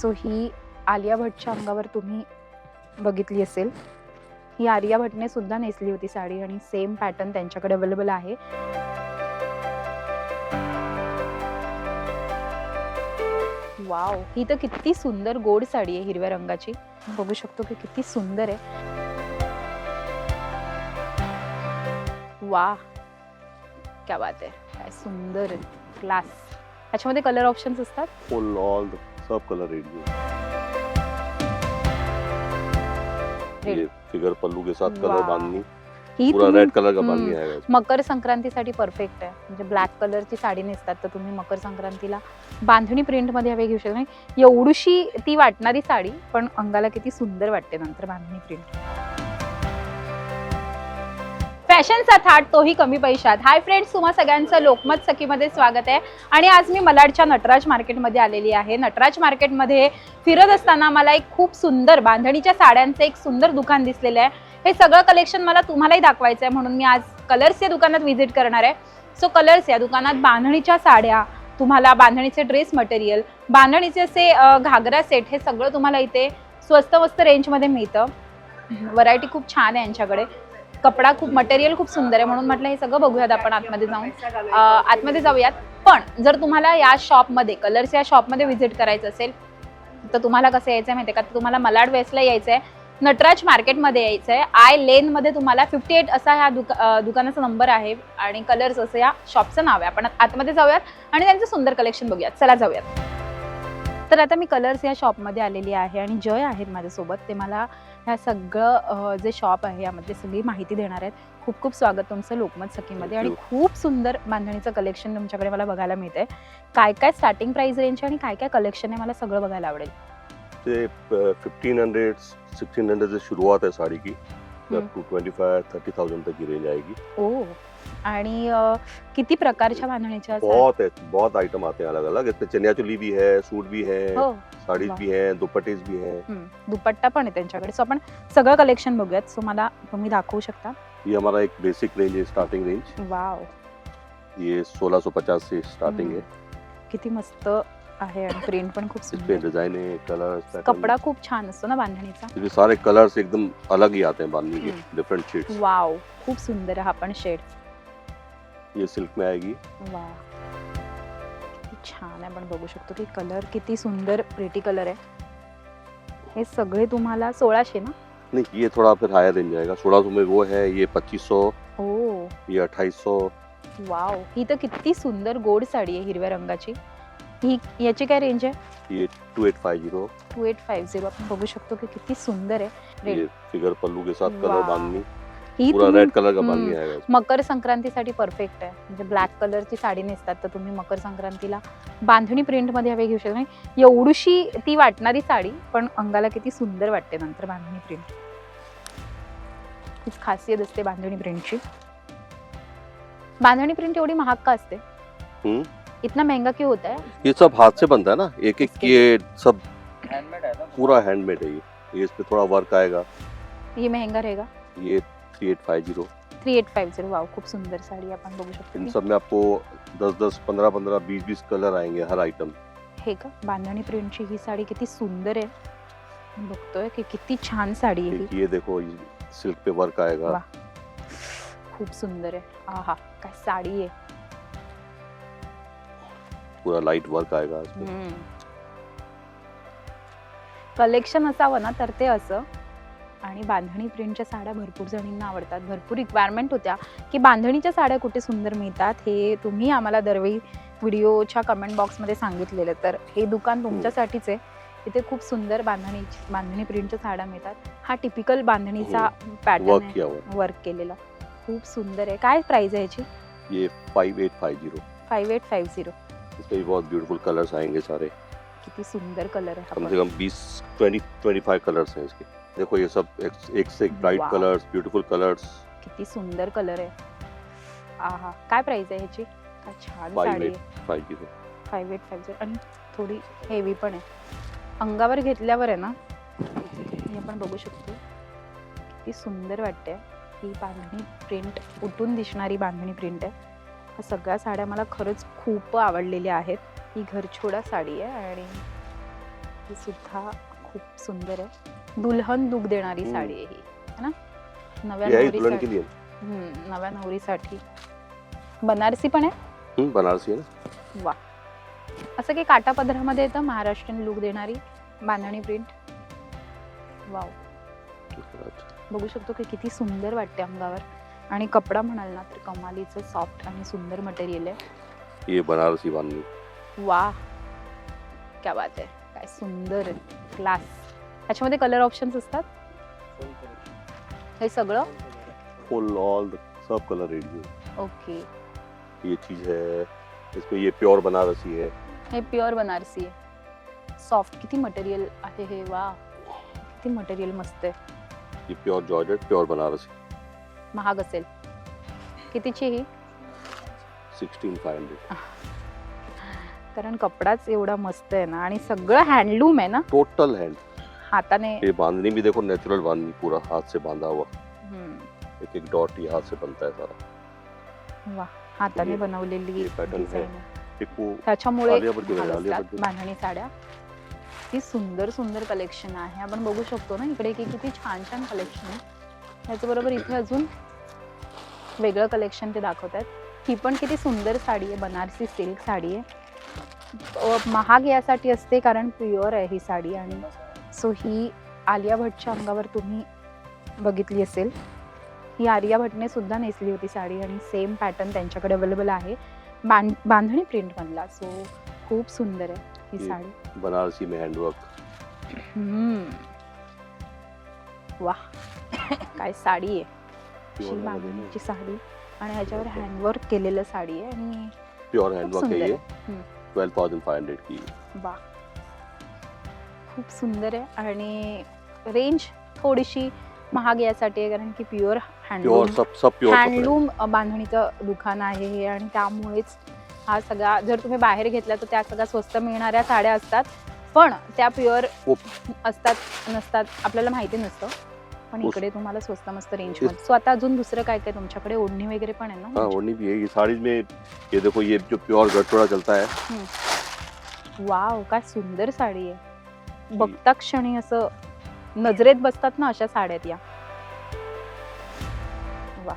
So ही आलिया भट्टच्या अंगावर तुम्ही बघितली असेल. ही आलिया भट्टने सुद्धा नेसली होती साडी आणि सेम पॅटर्न त्यांच्याकडे अवेलेबल आहे. वाव ही तर किती सुंदर गोड साडी आहे हिरव्या रंगाची. बघू शकतो की किती सुंदर आहे. वा क्या बात आहे. काय सुंदर क्लास ह्याच्यामध्ये कलर ऑप्शन्स असतात? फुल ऑल सब कलर रेड. ये फिगर पल्लू के साथ कलर. बांधनी ही पूरा रेड कलर का. बांधनी इसमें। मकर संक्रांतीसाठी परफेक्ट आहे म्हणजे ब्लॅक कलरची साडी नेसतात तर तुम्ही मकर संक्रांतीला बांधणी प्रिंटमध्ये हवे घेऊ शकता एवढीशी ती वाटणारी साडी पण अंगाला किती सुंदर वाटते नंतर बांधणी प्रिंट फॅशनचा थाट तोही कमी पैशात. हाय फ्रेंड्स तुम्हा सगळ्यांचं लोकमत सखीमध्ये स्वागत आहे. आणि आज मी मलाडच्या नटराज मार्केटमध्ये आलेली आहे. नटराज मार्केटमध्ये फिरत असताना मला एक खूप सुंदर बांधणीच्या साड्यांचं एक सुंदर दुकान दिसलेलं आहे. हे सगळं कलेक्शन मला तुम्हालाही दाखवायचं आहे म्हणून मी आज कलर्स या दुकानात व्हिजिट करणार आहे. सो कलर्स या दुकानात बांधणीच्या साड्या तुम्हाला बांधणीचे ड्रेस मटेरियल बांधणीचे असे घागरा सेट हे सगळं तुम्हाला इथे स्वस्त मस्त रेंजमध्ये मिळतं. व्हरायटी खूप छान आहे यांच्याकडे. कपडा खूप मटेरियल खूप सुंदर आहे म्हणून म्हटलं हे सगळं बघूयात आपण आतमध्ये जाऊन. आतमध्ये जाऊयात. पण जर तुम्हाला या शॉपमध्ये कलर्स या शॉपमध्ये व्हिजिट करायचं असेल तर तुम्हाला कसं यायचं आहे माहिती आहे का? तर तुम्हाला मलाड वेस्टला यायचं आहे नटराज मार्केटमध्ये यायचं आहे आय लेनमध्ये तुम्हाला फिफ्टी एट असा ह्या दुका दुकानाचा नंबर आहे आणि कलर्स असं या शॉपचं नाव आहे. आपण आतमध्ये जाऊयात आणि त्यांचं सुंदर कलेक्शन बघूयात. चला जाऊयात. तर आता मी कलर्स या शॉपमध्ये आलेली आहे आणि जय आहेत माझ्यासोबत. ते मला ह्या सगळं जे शॉप आहे यामध्ये सगळी माहिती देणार आहेत. खूप खूप स्वागत तुमचं लोकमत सखीमध्ये आणि खूप सुंदर बांधणीचं कलेक्शन तुमच्याकडे मला बघायला मिळतंय. काय काय स्टार्टिंग प्राइस रेंज आणि काय काय कलेक्शन आहे मला सगळं बघायला आवडेल? से फिफ्टीन हंड्रेड सिक्सटीन हंड्रेड से शुरुआत है साड़ी की. Two twenty five thirty thousand तक की रेंज आएगी. ओ. आणि अ, किती प्रकारच्या बांधणीच्या? बहुत है बहुत आइटम आते हैं अलग अलग इसमें चनिया चोली भी है सूट भी है हो. साड़ीज वाह. भी हैं दुपट्टेज भी हैं. हम्म, दुपट्टा पण आहे त्यांच्याकडे. सो आपण सगळं कलेक्शन बघूयात. सो मला तुम्ही दाखवू शकता. ये हमारा एक बेसिक रेंज है स्टार्टिंग रेंज वाव. ये 1650 से स्टार्टिंग है. किती मस्त आहे आणि प्रिंट पण खूप इसमें सुंदर. डिजाइन है कलर्स कपडा खूप छान असतो ना बांधणीचा ये सारे कलर्स एकदम अलग ही आते हैं बांधनी के. हम्म. Different shades wow. खूप सुंदर आहे हा पण शेड ये सिल्क में आएगी। वा किती छान आहे आपण बघू शकतो की कलर किती सुंदर प्रिटी कलर आहे. हे सगळे तुम्हाला सोळाशे ना? नहीं ये थोड़ा फिर हायर रेंज आएगा। सोलह सौ में वो है ये पच्चीस सौ ओ. ये अट्ठाईस। सौ वाव ही तर किती सुंदर गोड साडी आहे हिरव्या रंगाची. ही याची काय रेंज आहे? ये two eight five zero two eight five zero आपण बघू शकतो की किती सुंदर आहे. ये फिगर पल्लू के साथ कलर वाह. बांधनी। ही पूरा तुम्ही रेड कलर का बांधनी हम्म. आएगा इसमें। मकर संक्रांतीसाठी परफेक्ट आहे. म्हणजे ब्लॅक कलरची साडी नेसतात तर तुम्ही मकर संक्रांतीला बांधणी प्रिंटमध्ये हवे घेऊ शकता. एवढीशी ती वाटणारी साडी पण अंगाला किती सुंदर वाटते नंतर बांधणी प्रिंट हीच खासियत असते बांधणी प्रिंटची बांधणी प्रिंट एवढी महाग का असते? हम्म. इतना महंगा क्यों होता है? ये सब हाथ से बनता है ना? एक एक ये सब हैंडमेड है ना? पूरा हैंडमेड है ये। ये इस पे थोड़ा वर्क आएगा। ये महंगा रहेगा? ये three eight five zero three eight five zero. Wow खूप सुंदर साडी आपण बघू शकतो इन सब में आपको दस दस पंद्रह पंद्रह बीस बीस कलर आएंगे हर आइटम हे का? बांधणी प्रिंटची ही साडी किती सुंदर आहे. बघतोय की किती छान साडी आहे ही. ये देखो सिल्क पे वर्क आएगा. वाह. खूप सुंदर आहे. आहा काय साडी आहे. पूरा लाइट वर्क आएगा इसमें कलेक्शन असावं ना तर ते असं. आणि बांधणी प्रिंटच्या साड्या भरपूर जणींना आवडतात. भरपूर रिक्वायरमेंट होत्या की बांधणीच्या साड्या कुठे सुंदर मिळतात हे तुम्ही आम्हाला दरवेळी व्हिडिओच्या कमेंट बॉक्समध्ये सांगितलेलं तर हे दुकान तुमच्यासाठीच आहे. इथे खूप सुंदर बांधणी बांधणी प्रिंटच्या साड्या मिळतात. हा टिपिकल बांधणीचा पॅटर्न आहे. हुआ वर्क केलेला. खूप सुंदर आहे. काय प्राइस आहे याची? है ये five eight five zero five eight five zero इसमें भी बहुत ब्यूटीफुल कलर्स आएंगे सारे. किती सुंदर कलर हा कम. से कम बीस ट्वेंटी ट्वेंटी फाइव कलर्स हैं इसके. देखो ये सब एक, एक से एक ब्राइट. कलर्स ब्यूटीफुल कलर्स किती सुंदर कलर आहे. आहा काय प्राइस आहे ह्याची? काय छान साडी. आहे. फाईव्ह एट फाईव्ह आणि थोडी हेवी पण आहे. अंगावर घेतल्यावर आहे ना हे आपण बघू शकतो. किती सुंदर वाटते ही बांधणी प्रिंट उठून दिसणारी बांधणी प्रिंट आहे. ह्या सगळ्या साड्या मला खरंच खूप आवडलेल्या आहेत. ही घरछोडा साडी आहे आणि ही सुद्धा खूप सुंदर आहे. दुल्हन लुक देणारी हम्म. साडी आहे ही है ना? नव्या ये है दुल्हन नवरीसाठी के लिए हम्म, नव्या नवरीसाठी. बनारसी पण आहे? हम्म, बनारसी है ना. वा. असं काही काटा पदरामध्ये येतं? महाराष्ट्रीयन लुक देणारी बांधणी प्रिंट वाव. बघू शकतो की किती सुंदर वाटते अंगावर. आणि कपडा म्हणाल ना तर कमालीचं सॉफ्ट आणि सुंदर मटेरियल आहे. ये बनारसी बांधनी वा क्या बात आहे. काय सुंदर क्लास त्याच्यामध्ये कलर ऑप्शन्स असतात? हे सगळं? फुल ऑल सब कलर रेडी ओके ये चीज है इसमें ये प्योर बनारसी है। हे प्युअर बनारसी आहे सॉफ्ट किती मटेरियल आहे हे वा किती मटेरियल मस्त आहे। ये प्योर जॉर्जेट प्योर बनारसी। महाग असेल। कितीची ही? सिक्सटीन फाइव हंड्रेड कारण कपडाच एवढा मस्त आहे ना आणि सगळं हँडलूम आहे ना? टोटल हैंड हाताने ये बांधनी भी देखो नेचुरल बांधनी पूरा हाथ से बांधा हुआ एक एक डॉट ये हाथ से बनता है सारा वा हाताने बनवलेली है. design आहे. त्याच्यामुळे. बांधणी साड्या ती सुंदर सुंदर कलेक्शन आहे आपण बघू शकतो ना इकडे की किती छान छान कलेक्शन आहे त्याच्याबरोबर इथे अजून वेगळं कलेक्शन ते दाखवतात ही पण किती सुंदर साडी आहे बनारसी सिल्क साडी आहे महाग यासाठी असते कारण प्युअर आहे ही साडी आणि सो ही आलिया भटच्या अंगावर तुम्ही बघितली असेल. ही आलिया भटने सुद्धा नेसली होती साडी आणि सेम पॅटर्न त्यांच्याकडे अवेलेबल आहे. बांध बांधणी प्रिंट मधला. सो खूप सुंदर आहे ही साडी. बनारसी में हैंडवर्क. वा काय साडी आहे. अशी बांधणीची साडी. आणि ह्याच्यावर हँडवर्क केलेलं साडी आहे आणि प्योर हैंडवर्क है. है। फाइव हंड्रेड की. वा खूप सुंदर आहे आणि रेंज थोडीशी महाग यासाठी आहे कारण की प्युअर हँडलूम सब सब हँडलूम बांधणीचं दुकान आहे हे आणि त्यामुळेच हा सगळा जर तुम्ही बाहेर घेतला तर त्या सगळ्या स्वस्त मिळणाऱ्या साड्या असतात. पण त्या प्युअर. असतात नसतात आपल्याला माहिती नसतं. पण इकडे तुम्हाला स्वस्त मस्त रेंजमध्ये सो आता अजून दुसरं काय काय तुमच्याकडे? ओढणी वगैरे पण आहे ना ओढ़नी भी है ये साड़ी में ये देखो ये जो प्योर गटोड़ा चलता है. वाव काय सुंदर साडी आहे. बघता क्षणी असं नजरेत बसतात ना अशा साड्यात या. वा.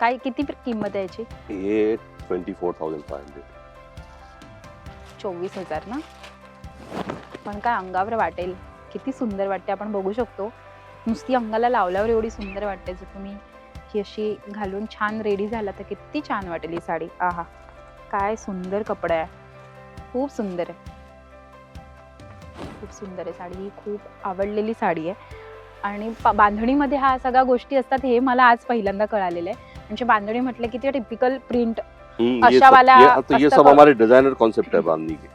काय किती किंमत आहे याची? ये twenty four thousand five hundred चोवीस हजार ना? पण काय अंगावर वाटेल. किती सुंदर वाटते. आपण बघू शकतो. नुसती अंगाला लावल्यावर एवढी सुंदर वाटते. जर तुम्ही ही अशी घालून छान रेडी झाला तर किती छान वाटेल ही साडी. आहा. काय सुंदर कपडा आहे. खूप सुंदर आहे. खूप सुंदर आहे. साडी ही खूप आवडलेली साडी आहे. आणि पा- बांधणीमध्ये हा सगळ्या गोष्टी असतात हे मला आज पहिल्यांदा कळालेलं आहे. म्हणजे बांधणी म्हटलं की ते टिपिकल प्रिंट वाला तो ये सब हमारे डिजाइनर कॉन्सेप्ट है बांधनी के.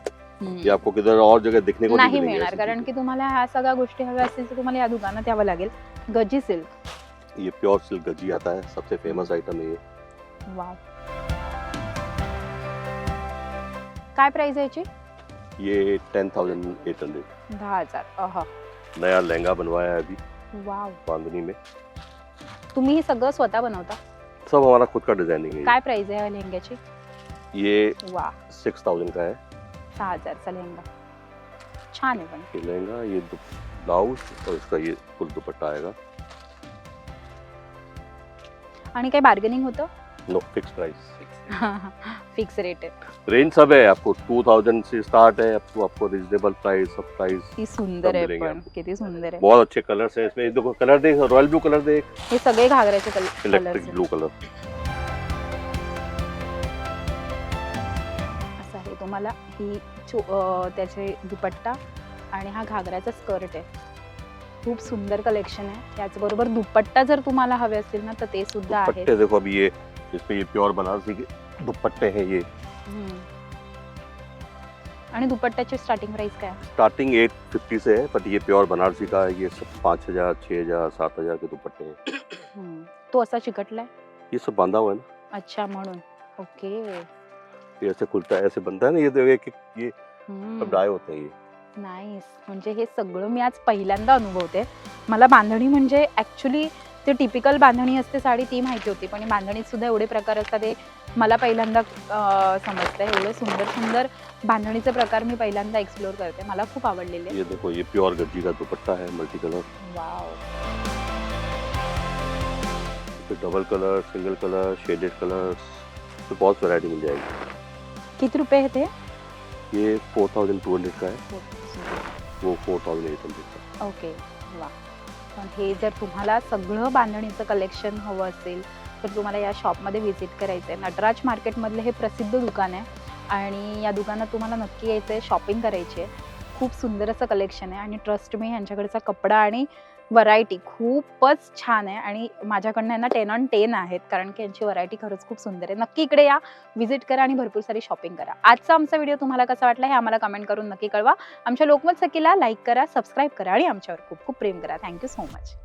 ये आपको किधर और जगह दिखने को नाही मिळणार कारण। की तुम्हाला ह्या सगळ्या गोष्टी हव्या असतील तर तुम्हाला या दुकानात यावं लागेल. गजी सिल्क ये प्योर सिल्क गजी आता है सबसे फेमस आइटम है ये. वाव काय प्राइस आहे याची? ये टेन थाउजेंड एट हंड्रेड दहा हजार नया लहंगा बनवाया है अभी वाव. बांधनी में। तुम्ही हे सगळं स्वतः बनवता? सब हमारा खुद का डिजाइनिंग है काय प्राइस आहे या लेहंग्याची? ये वा सिक्स थाउजेंड का है। सहा हजारचा लेहंगा. छान आहे पण. ये लहंगा ये ब्लाउज और इसका ये फुल दुपट्टा आएगा। आणि काही बार्गेनिंग होतं? No fix price fix rate आहे रेंज सब है आपको टू थाउजेंड से स्टार्ट है आपको आपको रिजनेबल प्राइस सब प्राइस ती सुंदर आहे पण आपको. किती सुंदर आहे बहुत अच्छे कलर्स है इसमें देखो कलर देख रॉयल ब्लू कलर देख हे सगळे घागऱ्याचे कलर इलेक्ट्रिक ब्लू कलर असं आहे तुम्हाला ही त्याचे दुपट्टा आणि हा घागराचा स्कर्ट आहे. खूप सुंदर कलेक्शन आहे. त्याचबरोबर दुपट्टा जर तुम्हाला हवे असतील ना तर ते सुद्धा दुपट्टे देखो अभी ये इसमें ये प्योर बनारसी के दुपट्टे हैं ये। हम्म. आणि दुपट्ट्याची स्टार्टिंग प्राइस काय? आहे? स्टार्टिंग एट फिफ्टी से है बट ये प्योर बनारसी का है ये सब पाँच हजार छः हजार सात हजार के दुपट्टे हैं। हम्म. तो असा चिकटलाय? ये सब बांधा हुआ है ना। अच्छा म्हणून. ओके. ये ऐसे खुलता है ऐसे बनता है ना ये देखो एक एक- ये सब डाई होते हैं ये। नाईस म्हणजे हे सगळं मी आज पहिल्यांदा अनुभवते. मला बांधणी म्हणजे ॲक्च्युली ते टिपिकल बांधणी असते साडी ती माहिती होती. पण बांधणीत सुद्धा एवढे प्रकार असतात हे मला पहिल्यांदा समजतं. एवढे सुंदर सुंदर बांधणीचे प्रकार मी पहिल्यांदा एक्सप्लोर करते. मला खूप आवडलेले. ये देखो ये प्योर गज्जी का दुपट्टा है multi colour wow double colour single colour shaded colour तो बहुत वैरायटी मिल जाएगी। किती रुपये आहे ते? ये फोर थाउजेंड टू हंड्रेड का है। वो फोर थाउजेंड एट हंड्रेड का ओके वा पण हे जर तुम्हाला सगळं बांधणीचं कलेक्शन हवं असेल तर तुम्हाला या शॉपमध्ये व्हिजिट करायचं आहे नटराज मार्केटमधलं हे प्रसिद्ध दुकान आहे आणि या दुकानात तुम्हाला नक्की यायचं आहे शॉपिंग करायची आहे खूप सुंदर असं कलेक्शन आहे आणि ट्रस्ट मी यांच्याकडचा कपडा आणि व्हरायटी खूपच छान आहे आणि माझ्याकडनं यांना टेन ऑन टेन आहेत कारण की यांची व्हरायटी खरंच खूप सुंदर आहे. नक्की इकडे या व्हिजिट करा आणि भरपूर सारी शॉपिंग करा. आजचा आमचा व्हिडिओ तुम्हाला कसा वाटला हे आम्हाला कमेंट करून नक्की कळवा. आमच्या लोकमत सखीला लाईक करा सबस्क्राईब करा आणि आमच्यावर खूप खूप प्रेम करा. Thank you so much